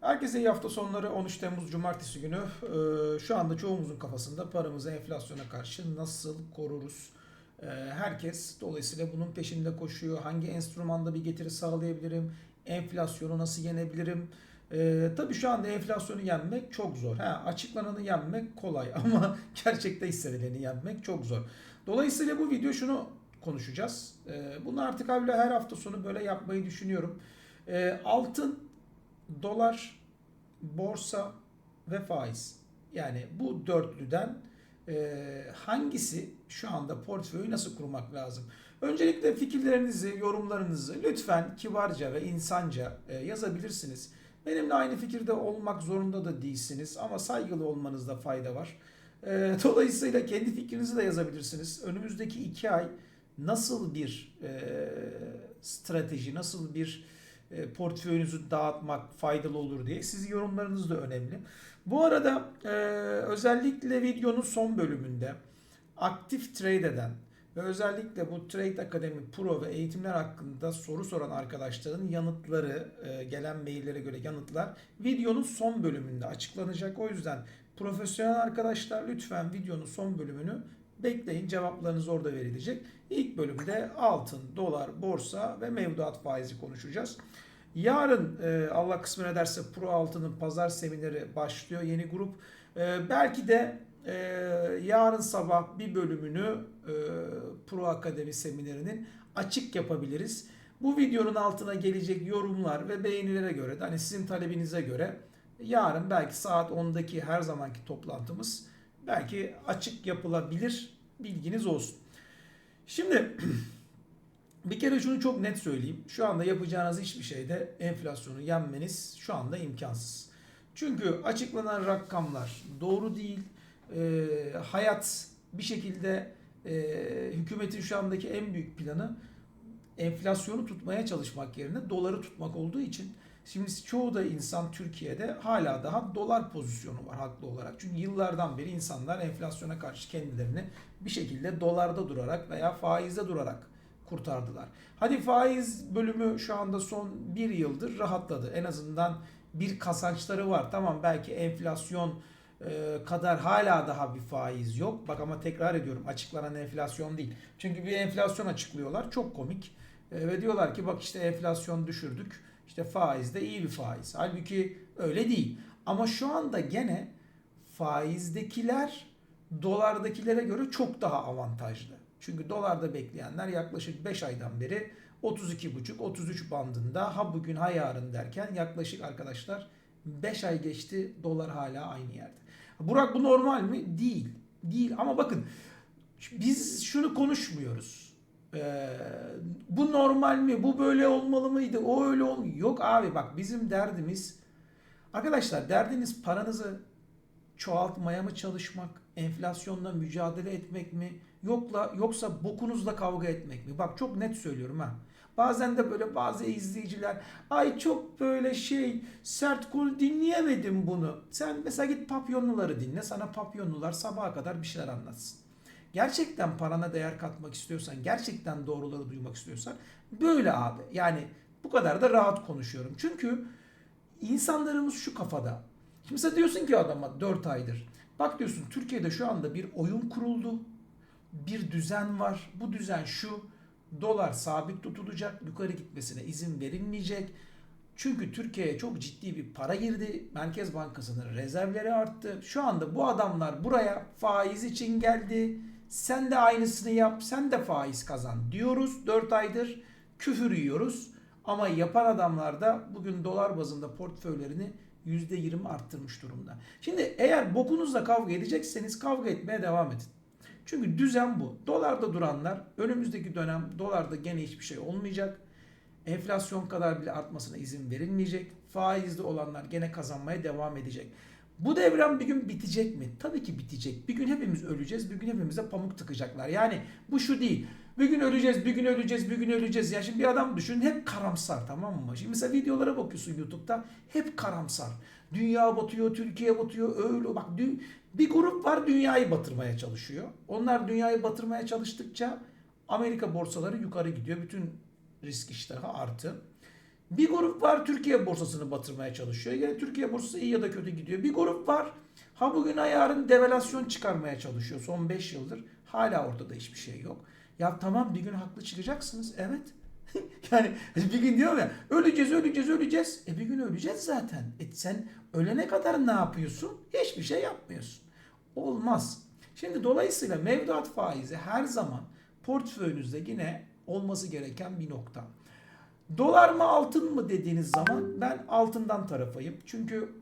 Herkese iyi hafta sonları 13 Temmuz Cumartesi günü. Ee, Şu anda çoğumuzun kafasında paramızı enflasyona karşı nasıl koruruz? Ee, Herkes dolayısıyla bunun peşinde koşuyor. Hangi enstrümanda bir getiri sağlayabilirim? Enflasyonu nasıl yenebilirim? Ee, tabii şu anda enflasyonu yenmek çok zor. Ha, açıklananı yenmek kolay ama gerçekte hissedileni yenmek çok zor. Dolayısıyla bu video şunu konuşacağız. Ee, bunu artık abi her hafta sonu böyle yapmayı düşünüyorum. Ee, altın, dolar, borsa ve faiz. Yani bu dörtlüden e, hangisi şu anda portföyü nasıl kurmak lazım? Öncelikle fikirlerinizi, yorumlarınızı lütfen kibarca ve insanca e, yazabilirsiniz. Benimle aynı fikirde olmak zorunda da değilsiniz ama saygılı olmanızda fayda var. E, dolayısıyla kendi fikrinizi de yazabilirsiniz. Önümüzdeki iki ay nasıl bir e, strateji, nasıl bir portföyünüzü dağıtmak faydalı olur diye. Sizin yorumlarınız da önemli. Bu arada e, özellikle videonun son bölümünde aktif trade eden ve özellikle bu Trade Academy Pro ve eğitimler hakkında soru soran arkadaşların yanıtları, e, gelen maillere göre yanıtlar videonun son bölümünde açıklanacak. O yüzden profesyonel arkadaşlar lütfen videonun son bölümünü bekleyin. Cevaplarınız orada verilecek. İlk bölümde altın, dolar, borsa ve mevduat faizi konuşacağız. Yarın e, Allah kısmet ederse Pro Altın'ın pazar semineri başlıyor. Yeni grup. E, belki de e, yarın sabah bir bölümünü e, Pro Akademi seminerinin açık yapabiliriz. Bu videonun altına gelecek yorumlar ve beğenilere göre de hani sizin talebinize göre yarın belki saat 10'daki her zamanki toplantımız belki açık yapılabilir. Bilginiz olsun. Şimdi bir kere şunu çok net söyleyeyim. Şu anda yapacağınız hiçbir şeyde enflasyonu yenmeniz şu anda imkansız. Çünkü açıklanan rakamlar doğru değil. Ee, hayat bir şekilde e, hükümetin şu andaki en büyük planı enflasyonu tutmaya çalışmak yerine doları tutmak olduğu için şimdi çoğu da insan Türkiye'de hala daha dolar pozisyonu var haklı olarak. Çünkü yıllardan beri insanlar enflasyona karşı kendilerini bir şekilde dolarda durarak veya faizde durarak kurtardılar. Hadi faiz bölümü şu anda son bir yıldır rahatladı. En azından bir kazançları var. Tamam belki enflasyon e, kadar hala daha bir faiz yok. Bak ama tekrar ediyorum açıklanan enflasyon değil. Çünkü bir enflasyon açıklıyorlar. Çok komik. E, ve diyorlar ki bak işte enflasyon düşürdük. İşte faiz de iyi bir faiz. Halbuki öyle değil. Ama şu anda gene faizdekiler dolardakilere göre çok daha avantajlı. Çünkü dolarda bekleyenler yaklaşık 5 aydan beri 32,5-33 bandında ha bugün ha yarın derken yaklaşık arkadaşlar 5 ay geçti dolar hala aynı yerde. Burak bu normal mi? Değil. Değil ama bakın biz şunu konuşmuyoruz. Ee, bu normal mi? Bu böyle olmalı mıydı? O öyle olmuyor. Yok abi bak bizim derdimiz arkadaşlar derdiniz paranızı çoğaltmaya mı çalışmak, enflasyonla mücadele etmek mi? Yokla yoksa bokunuzla kavga etmek mi? Bak çok net söylüyorum ha. Bazen de böyle bazı izleyiciler ay çok böyle şey sert kul dinleyemedim bunu. Sen mesela git papyonluları dinle. Sana papyonlular sabaha kadar bir şeyler anlatsın. Gerçekten parana değer katmak istiyorsan, gerçekten doğruları duymak istiyorsan böyle abi. Yani bu kadar da rahat konuşuyorum. Çünkü insanlarımız şu kafada. Şimdi mesela diyorsun ki adama 4 aydır. Bak diyorsun Türkiye'de şu anda bir oyun kuruldu. Bir düzen var. Bu düzen şu. Dolar sabit tutulacak. Yukarı gitmesine izin verilmeyecek. Çünkü Türkiye'ye çok ciddi bir para girdi. Merkez Bankası'nın rezervleri arttı. Şu anda bu adamlar buraya faiz için geldi. Sen de aynısını yap. Sen de faiz kazan diyoruz. 4 aydır küfür yiyoruz. Ama yapan adamlar da bugün dolar bazında portföylerini %20 arttırmış durumda. Şimdi eğer bokunuzla kavga edecekseniz kavga etmeye devam edin. Çünkü düzen bu. Dolarda duranlar önümüzdeki dönem dolarda gene hiçbir şey olmayacak. Enflasyon kadar bile artmasına izin verilmeyecek. Faizli olanlar gene kazanmaya devam edecek. Bu devran bir gün bitecek mi? Tabii ki bitecek. Bir gün hepimiz öleceğiz. Bir gün hepimize pamuk tıkacaklar. Yani bu şu değil. Bir gün öleceğiz, bir gün öleceğiz, bir gün öleceğiz. Ya şimdi bir adam düşün hep karamsar tamam mı? Şimdi mesela videolara bakıyorsun YouTube'da hep karamsar. Dünya batıyor, Türkiye batıyor, öyle bak bir grup var dünyayı batırmaya çalışıyor. Onlar dünyayı batırmaya çalıştıkça Amerika borsaları yukarı gidiyor. Bütün risk iştahı artı. Bir grup var Türkiye borsasını batırmaya çalışıyor. Yani Türkiye borsası iyi ya da kötü gidiyor. Bir grup var ha bugün yarın devalüasyon çıkarmaya çalışıyor son 5 yıldır. Hala ortada hiçbir şey yok. Ya tamam bir gün haklı çıkacaksınız. Evet. yani bir gün diyorum ya öleceğiz öleceğiz öleceğiz. E bir gün öleceğiz zaten. E sen ölene kadar ne yapıyorsun? Hiçbir şey yapmıyorsun. Olmaz. Şimdi dolayısıyla mevduat faizi her zaman portföyünüzde yine olması gereken bir nokta. Dolar mı altın mı dediğiniz zaman ben altından tarafayım. Çünkü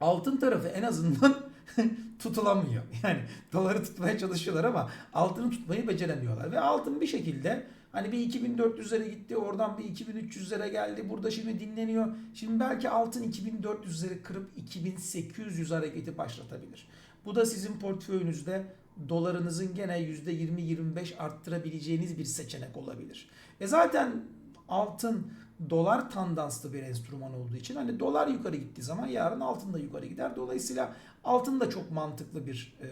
altın tarafı en azından tutulamıyor. Yani doları tutmaya çalışıyorlar ama altını tutmayı beceremiyorlar. Ve altın bir şekilde hani bir 2400'lere gitti oradan bir 2300'lere geldi. Burada şimdi dinleniyor. Şimdi belki altın 2400'leri kırıp 2800 hareketi başlatabilir. Bu da sizin portföyünüzde dolarınızın gene %20-25 arttırabileceğiniz bir seçenek olabilir. E zaten altın dolar tandanslı bir enstrüman olduğu için hani dolar yukarı gittiği zaman yarın altın da yukarı gider. Dolayısıyla altın da çok mantıklı bir e,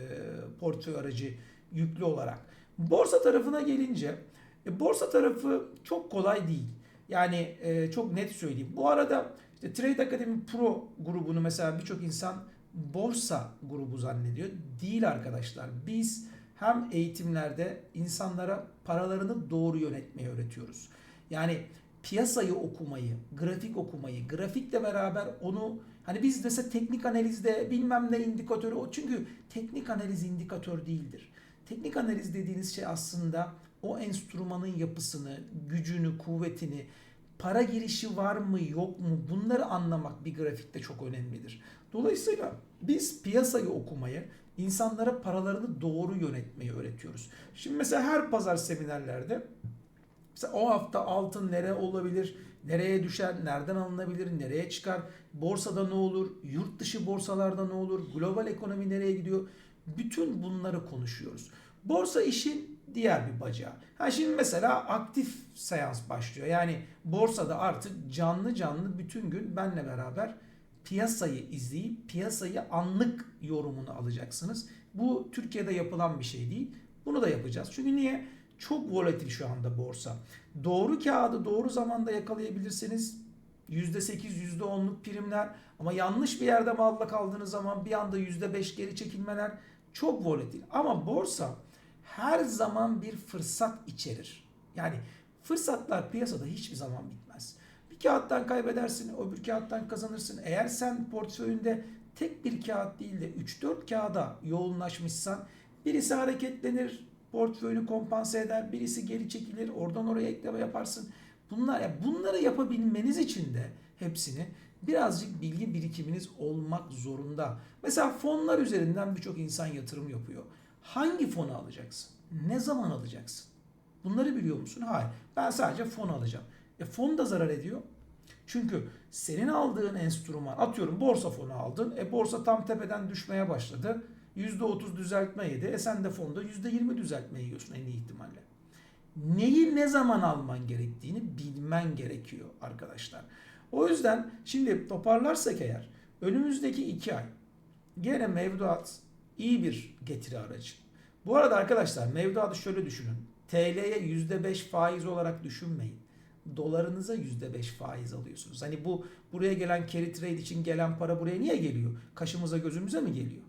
portföy aracı yüklü olarak. Borsa tarafına gelince e, borsa tarafı çok kolay değil. Yani e, çok net söyleyeyim. Bu arada işte Trade Academy Pro grubunu mesela birçok insan borsa grubu zannediyor. Değil arkadaşlar. Biz hem eğitimlerde insanlara paralarını doğru yönetmeyi öğretiyoruz. Yani piyasayı okumayı, grafik okumayı, grafikle beraber onu hani biz mesela teknik analizde bilmem ne indikatörü o çünkü teknik analiz indikatör değildir. Teknik analiz dediğiniz şey aslında o enstrümanın yapısını, gücünü, kuvvetini, para girişi var mı yok mu bunları anlamak bir grafikte çok önemlidir. Dolayısıyla biz piyasayı okumayı, insanlara paralarını doğru yönetmeyi öğretiyoruz. Şimdi mesela her pazar seminerlerde mesela o hafta altın nere olabilir, nereye düşer, nereden alınabilir, nereye çıkar, borsada ne olur, yurt dışı borsalarda ne olur, global ekonomi nereye gidiyor, bütün bunları konuşuyoruz. Borsa işin diğer bir bacağı. Ha şimdi mesela aktif seans başlıyor. Yani borsada artık canlı canlı bütün gün benle beraber piyasayı izleyip piyasayı anlık yorumunu alacaksınız. Bu Türkiye'de yapılan bir şey değil. Bunu da yapacağız. Çünkü niye? Çok volatil şu anda borsa. Doğru kağıdı doğru zamanda yakalayabilirseniz %8, %10'luk primler ama yanlış bir yerde malla kaldığınız zaman bir anda %5 geri çekilmeler çok volatil. Ama borsa her zaman bir fırsat içerir. Yani fırsatlar piyasada hiçbir zaman bitmez. Bir kağıttan kaybedersin, öbür kağıttan kazanırsın. Eğer sen portföyünde tek bir kağıt değil de 3-4 kağıda yoğunlaşmışsan birisi hareketlenir, portföyünü kompanse eder, birisi geri çekilir, oradan oraya ekleme yaparsın. Bunlar ya bunları yapabilmeniz için de hepsini birazcık bilgi birikiminiz olmak zorunda. Mesela fonlar üzerinden birçok insan yatırım yapıyor. Hangi fonu alacaksın? Ne zaman alacaksın? Bunları biliyor musun? Hayır. Ben sadece fon alacağım. E fon da zarar ediyor. Çünkü senin aldığın enstrüman atıyorum borsa fonu aldın. E borsa tam tepeden düşmeye başladı. %30 düzeltme yedi. E de fonda %20 düzeltme yiyorsun en iyi ihtimalle. Neyi ne zaman alman gerektiğini bilmen gerekiyor arkadaşlar. O yüzden şimdi toparlarsak eğer önümüzdeki iki ay gene mevduat iyi bir getiri aracı. Bu arada arkadaşlar mevduatı şöyle düşünün. TL'ye %5 faiz olarak düşünmeyin. Dolarınıza %5 faiz alıyorsunuz. Hani bu buraya gelen carry trade için gelen para buraya niye geliyor? Kaşımıza gözümüze mi geliyor?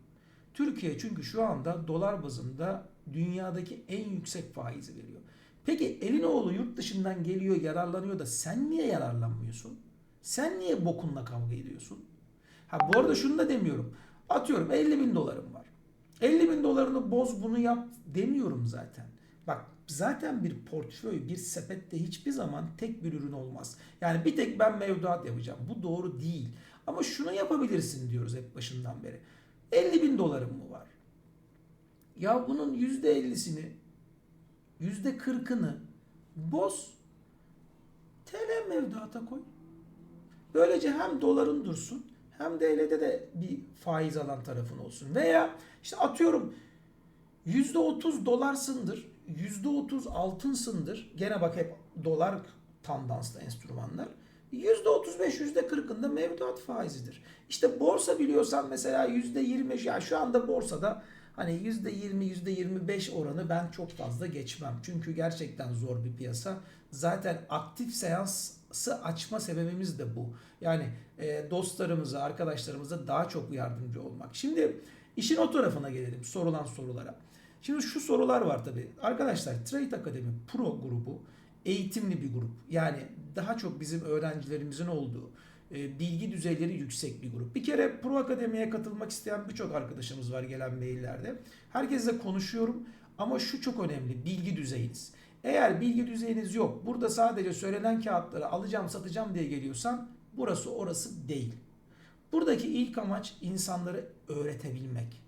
Türkiye çünkü şu anda dolar bazında dünyadaki en yüksek faizi veriyor. Peki elin oğlu yurt dışından geliyor yararlanıyor da sen niye yararlanmıyorsun? Sen niye bokunla kavga ediyorsun? Ha bu arada şunu da demiyorum. Atıyorum 50 bin dolarım var. 50 bin dolarını boz bunu yap demiyorum zaten. Bak zaten bir portföy, bir sepette hiçbir zaman tek bir ürün olmaz. Yani bir tek ben mevduat yapacağım. Bu doğru değil. Ama şunu yapabilirsin diyoruz hep başından beri. 50 bin dolarım mı var? Ya bunun %50'sini, %40'ını boz. TL mevduata koy. Böylece hem doların dursun hem de de bir faiz alan tarafın olsun. Veya işte atıyorum %30 dolarsındır, %30 altınsındır. Gene bak hep dolar tandanslı enstrümanlar. %35, %40'ında mevduat faizidir. İşte borsa biliyorsan mesela %20 ya şu anda borsada hani %20, %25 oranı ben çok fazla geçmem. Çünkü gerçekten zor bir piyasa. Zaten aktif seans açma sebebimiz de bu. Yani e, dostlarımıza, arkadaşlarımıza daha çok yardımcı olmak. Şimdi işin o tarafına gelelim sorulan sorulara. Şimdi şu sorular var tabii. Arkadaşlar Trade Akademi Pro grubu eğitimli bir grup. Yani daha çok bizim öğrencilerimizin olduğu, e, bilgi düzeyleri yüksek bir grup. Bir kere Pro Akademi'ye katılmak isteyen birçok arkadaşımız var gelen maillerde. Herkesle konuşuyorum ama şu çok önemli bilgi düzeyiniz. Eğer bilgi düzeyiniz yok, burada sadece söylenen kağıtları alacağım satacağım diye geliyorsan burası orası değil. Buradaki ilk amaç insanları öğretebilmek.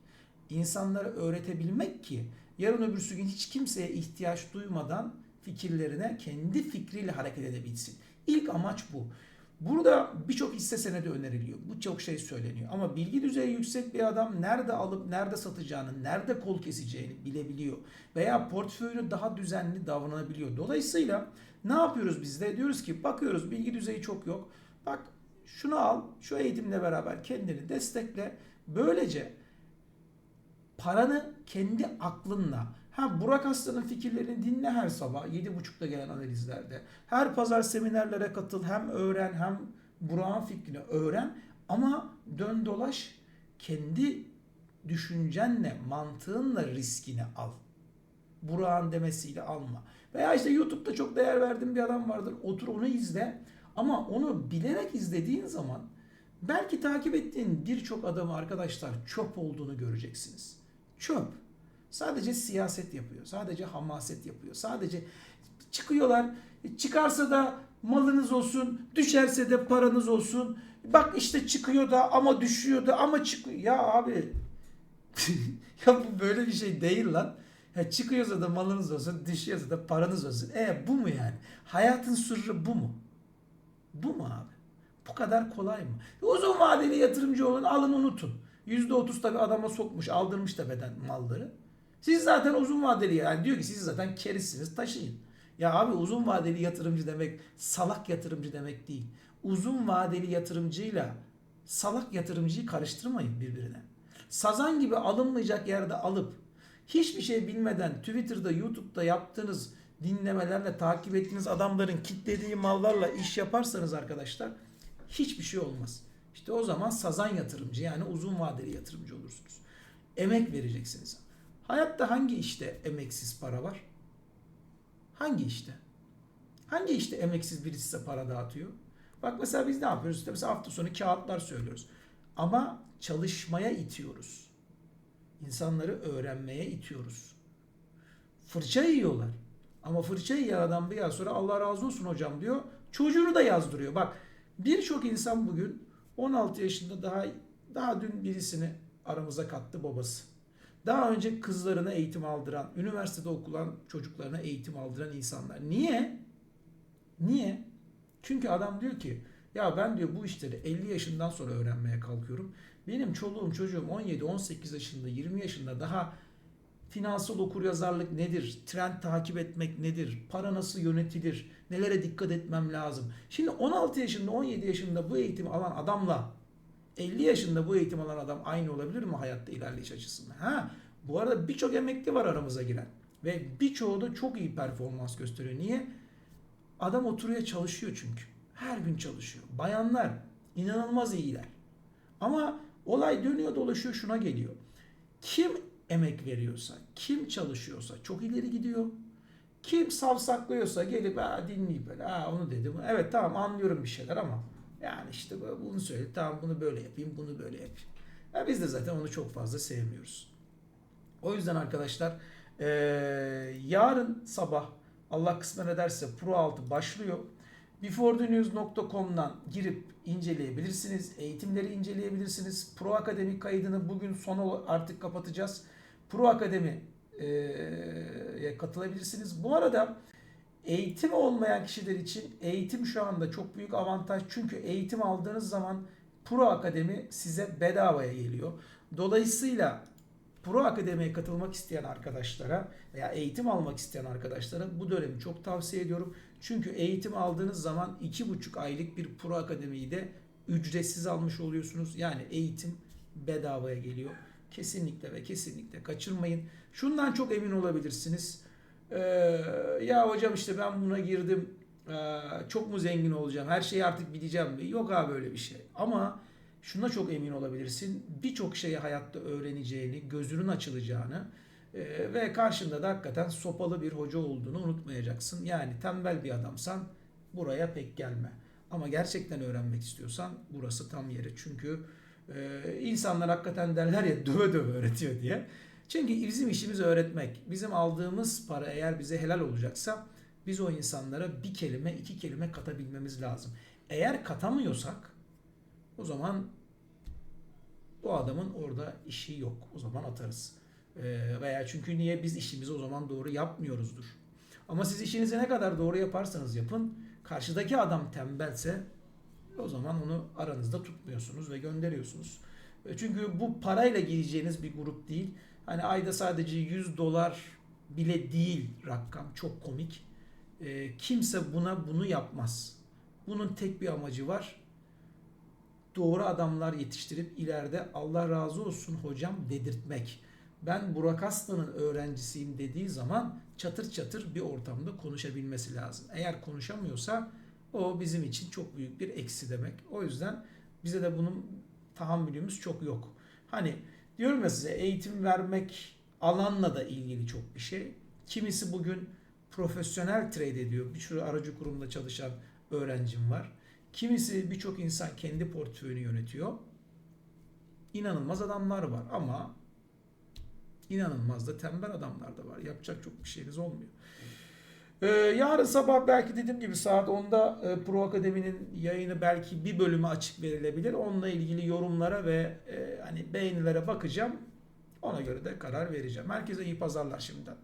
İnsanları öğretebilmek ki yarın öbürsü gün hiç kimseye ihtiyaç duymadan fikirlerine kendi fikriyle hareket edebilsin. İlk amaç bu. Burada birçok hisse senedi öneriliyor. Bu çok şey söyleniyor. Ama bilgi düzeyi yüksek bir adam nerede alıp nerede satacağını, nerede kol keseceğini bilebiliyor. Veya portföyünü daha düzenli davranabiliyor. Dolayısıyla ne yapıyoruz biz de? Diyoruz ki bakıyoruz bilgi düzeyi çok yok. Bak şunu al, şu eğitimle beraber kendini destekle. Böylece paranı kendi aklınla Ha Burak Aslan'ın fikirlerini dinle her sabah 7.30'da gelen analizlerde. Her pazar seminerlere katıl hem öğren hem Burak'ın fikrini öğren ama dön dolaş kendi düşüncenle, mantığınla riskini al. Burak'ın demesiyle alma. Veya işte YouTube'da çok değer verdiğin bir adam vardır. Otur onu izle. Ama onu bilerek izlediğin zaman belki takip ettiğin birçok adamı arkadaşlar çöp olduğunu göreceksiniz. Çöp. Sadece siyaset yapıyor. Sadece hamaset yapıyor. Sadece çıkıyorlar. Çıkarsa da malınız olsun, düşerse de paranız olsun. Bak işte çıkıyor da ama düşüyor da ama çıkıyor. Ya abi ya bu böyle bir şey değil lan. Ya çıkıyorsa da malınız olsun, düşüyorsa da paranız olsun. E bu mu yani? Hayatın sırrı bu mu? Bu mu abi? Bu kadar kolay mı? Uzun vadeli yatırımcı olun, alın unutun. %30 tabii adama sokmuş, aldırmış tepeden malları. Siz zaten uzun vadeli yani diyor ki siz zaten kerisiniz taşıyın. Ya abi uzun vadeli yatırımcı demek salak yatırımcı demek değil. Uzun vadeli yatırımcıyla salak yatırımcıyı karıştırmayın birbirine. Sazan gibi alınmayacak yerde alıp hiçbir şey bilmeden Twitter'da, YouTube'da yaptığınız dinlemelerle takip ettiğiniz adamların kitlediği mallarla iş yaparsanız arkadaşlar hiçbir şey olmaz. İşte o zaman sazan yatırımcı yani uzun vadeli yatırımcı olursunuz. Emek vereceksiniz. Hayatta hangi işte emeksiz para var? Hangi işte? Hangi işte emeksiz birisi size para dağıtıyor? Bak mesela biz ne yapıyoruz? İşte mesela hafta sonu kağıtlar söylüyoruz. Ama çalışmaya itiyoruz. İnsanları öğrenmeye itiyoruz. Fırça yiyorlar. Ama fırça yiyen adam bir yıl sonra Allah razı olsun hocam diyor. Çocuğunu da yazdırıyor. Bak birçok insan bugün 16 yaşında daha daha dün birisini aramıza kattı babası. Daha önce kızlarına eğitim aldıran, üniversitede okulan çocuklarına eğitim aldıran insanlar. Niye? Niye? Çünkü adam diyor ki ya ben diyor bu işleri 50 yaşından sonra öğrenmeye kalkıyorum. Benim çoluğum çocuğum 17, 18 yaşında, 20 yaşında daha finansal okuryazarlık nedir? Trend takip etmek nedir? Para nasıl yönetilir? Nelere dikkat etmem lazım? Şimdi 16 yaşında, 17 yaşında bu eğitimi alan adamla 50 yaşında bu eğitim alan adam aynı olabilir mi hayatta ilerleyiş açısından? Ha, bu arada birçok emekli var aramıza giren. Ve birçoğu da çok iyi performans gösteriyor. Niye? Adam oturuyor çalışıyor çünkü. Her gün çalışıyor. Bayanlar inanılmaz iyiler. Ama olay dönüyor dolaşıyor şuna geliyor. Kim emek veriyorsa, kim çalışıyorsa çok ileri gidiyor. Kim savsaklıyorsa gelip ha, dinleyip böyle ha, onu dedim. Evet tamam anlıyorum bir şeyler ama yani işte bunu söyle tamam bunu böyle yapayım bunu böyle yapayım. Ya biz de zaten onu çok fazla sevmiyoruz. O yüzden arkadaşlar ee, yarın sabah Allah kısmet ederse Pro 6 başlıyor. beforethenews.com'dan girip inceleyebilirsiniz. Eğitimleri inceleyebilirsiniz. Pro Akademi kaydını bugün son artık kapatacağız. Pro Akademi'ye katılabilirsiniz. Bu arada eğitim olmayan kişiler için eğitim şu anda çok büyük avantaj. Çünkü eğitim aldığınız zaman Pro Akademi size bedavaya geliyor. Dolayısıyla Pro Akademi'ye katılmak isteyen arkadaşlara veya eğitim almak isteyen arkadaşlara bu dönemi çok tavsiye ediyorum. Çünkü eğitim aldığınız zaman 2,5 aylık bir Pro Akademi'yi de ücretsiz almış oluyorsunuz. Yani eğitim bedavaya geliyor. Kesinlikle ve kesinlikle kaçırmayın. Şundan çok emin olabilirsiniz. Ee, ya hocam işte ben buna girdim Ee, çok mu zengin olacağım? Her şeyi artık bileceğim mi? Yok abi öyle bir şey. Ama şuna çok emin olabilirsin. Birçok şeyi hayatta öğreneceğini, gözünün açılacağını e, ve karşında da hakikaten sopalı bir hoca olduğunu unutmayacaksın. Yani tembel bir adamsan buraya pek gelme. Ama gerçekten öğrenmek istiyorsan burası tam yeri. Çünkü e, insanlar hakikaten derler ya döve döve öğretiyor diye. Çünkü bizim işimiz öğretmek. Bizim aldığımız para eğer bize helal olacaksa biz o insanlara bir kelime, iki kelime katabilmemiz lazım. Eğer katamıyorsak o zaman o adamın orada işi yok. O zaman atarız. Ee, veya çünkü niye biz işimizi o zaman doğru yapmıyoruzdur. Ama siz işinizi ne kadar doğru yaparsanız yapın, karşıdaki adam tembelse o zaman onu aranızda tutmuyorsunuz ve gönderiyorsunuz. Çünkü bu parayla gireceğiniz bir grup değil. Hani ayda sadece 100 dolar bile değil rakam çok komik. E, kimse buna bunu yapmaz. Bunun tek bir amacı var. Doğru adamlar yetiştirip ileride Allah razı olsun hocam dedirtmek. Ben Burak Aslan'ın öğrencisiyim dediği zaman çatır çatır bir ortamda konuşabilmesi lazım. Eğer konuşamıyorsa o bizim için çok büyük bir eksi demek. O yüzden bize de bunun tahammülümüz çok yok. Hani diyorum ya size eğitim vermek alanla da ilgili çok bir şey. Kimisi bugün profesyonel trade ediyor. Bir sürü aracı kurumda çalışan öğrencim var. Kimisi birçok insan kendi portföyünü yönetiyor. İnanılmaz adamlar var ama inanılmaz da tembel adamlar da var. Yapacak çok bir şeyiniz olmuyor. Ee, yarın sabah belki dediğim gibi saat 10'da e, Pro Akademi'nin yayını belki bir bölümü açık verilebilir. Onunla ilgili yorumlara ve e, hani beğenilere bakacağım. Ona göre de karar vereceğim. Herkese iyi pazarlar şimdiden.